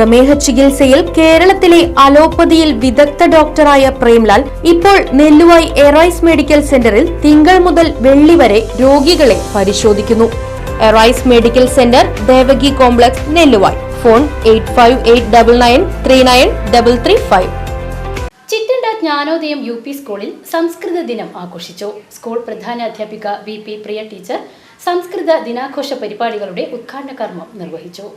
പ്രമേഹ ചികിത്സയിൽ കേരളത്തിലെ അലോപ്പതിയിൽ വിദഗ്ധ ഡോക്ടറായ പ്രേംലാൽ ഇപ്പോൾ നെല്ലുവായി എറൈസ് മെഡിക്കൽ സെന്ററിൽ തിങ്കൾ മുതൽ വെള്ളി വരെ രോഗികളെ പരിശോധിക്കുന്നു. Arise medical centre Devaki complex Nelluvai. Phone eight five eight double nine three nine double three five. Chittanda Jnanodayam U P സ്കൂളിൽ സംസ്കൃത ദിനം ആഘോഷിച്ചു. സ്കൂൾ പ്രധാന അധ്യാപിക വി പി പ്രിയ ടീച്ചർ സംസ്കൃത ദിനാഘോഷ പരിപാടികളുടെ ഉദ്ഘാടന കർമ്മം നിർവഹിച്ചു.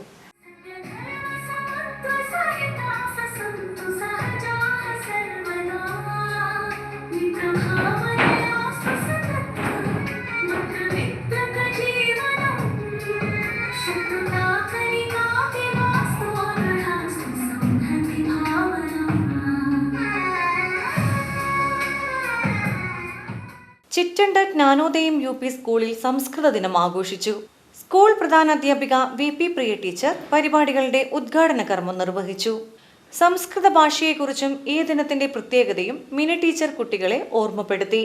ചിറ്റണ്ട ജ്ഞാനോദയം യു പി സ്കൂളിൽ സംസ്കൃത ദിനം ആഘോഷിച്ചു. സ്കൂൾ പ്രധാനാധ്യാപിക വി പി പ്രിയ ടീച്ചർ പരിപാടികളുടെ ഉദ്ഘാടന കർമ്മം നിർവഹിച്ചു. സംസ്കൃത ഭാഷയെക്കുറിച്ചും ഈ ദിനത്തിന്റെ പ്രത്യേകതയും മിനി ടീച്ചർ കുട്ടികളെ ഓർമ്മപ്പെടുത്തി.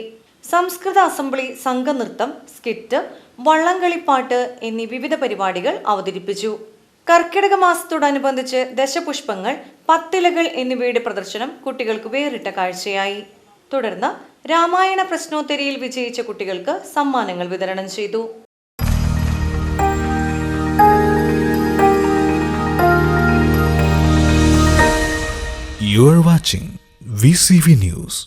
സംസ്കൃത അസംബ്ലി സംഘനൃത്തം സ്കിറ്റ് വള്ളംകളിപ്പാട്ട് എന്നീ വിവിധ പരിപാടികൾ അവതരിപ്പിച്ചു. കർക്കിടക മാസത്തോടനുബന്ധിച്ച് ദശപുഷ്പങ്ങൾ പത്തിലകൾ എന്നിവയുടെ പ്രദർശനം കുട്ടികൾക്ക് വേറിട്ട കാഴ്ചയായി. തുടർന്ന് രാമായണ പ്രശ്നോത്തരിയിൽ വിജയിച്ച കുട്ടികൾക്ക് സമ്മാനങ്ങൾ വിതരണം ചെയ്തു You are watching VCV News.